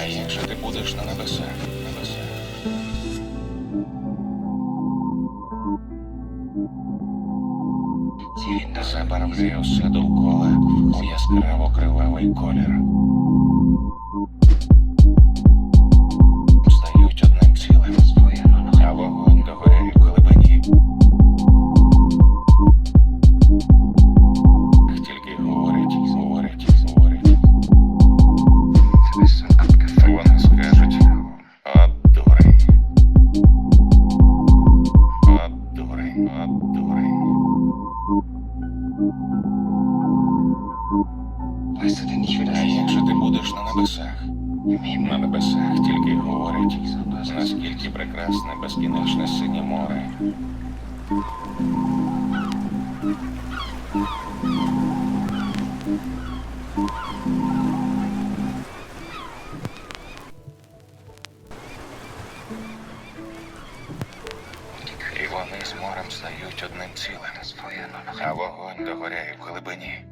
А як же ти будеш на небесах? Небесах. Тінь забарвлює все довкола у яскраво кривавий колір. А як же ти будеш на небесах? На небесах тільки говорить, наскільки прекрасне безкінечне синє море. І вони з морем стають одним цілим, а вогонь догоряє в глибині.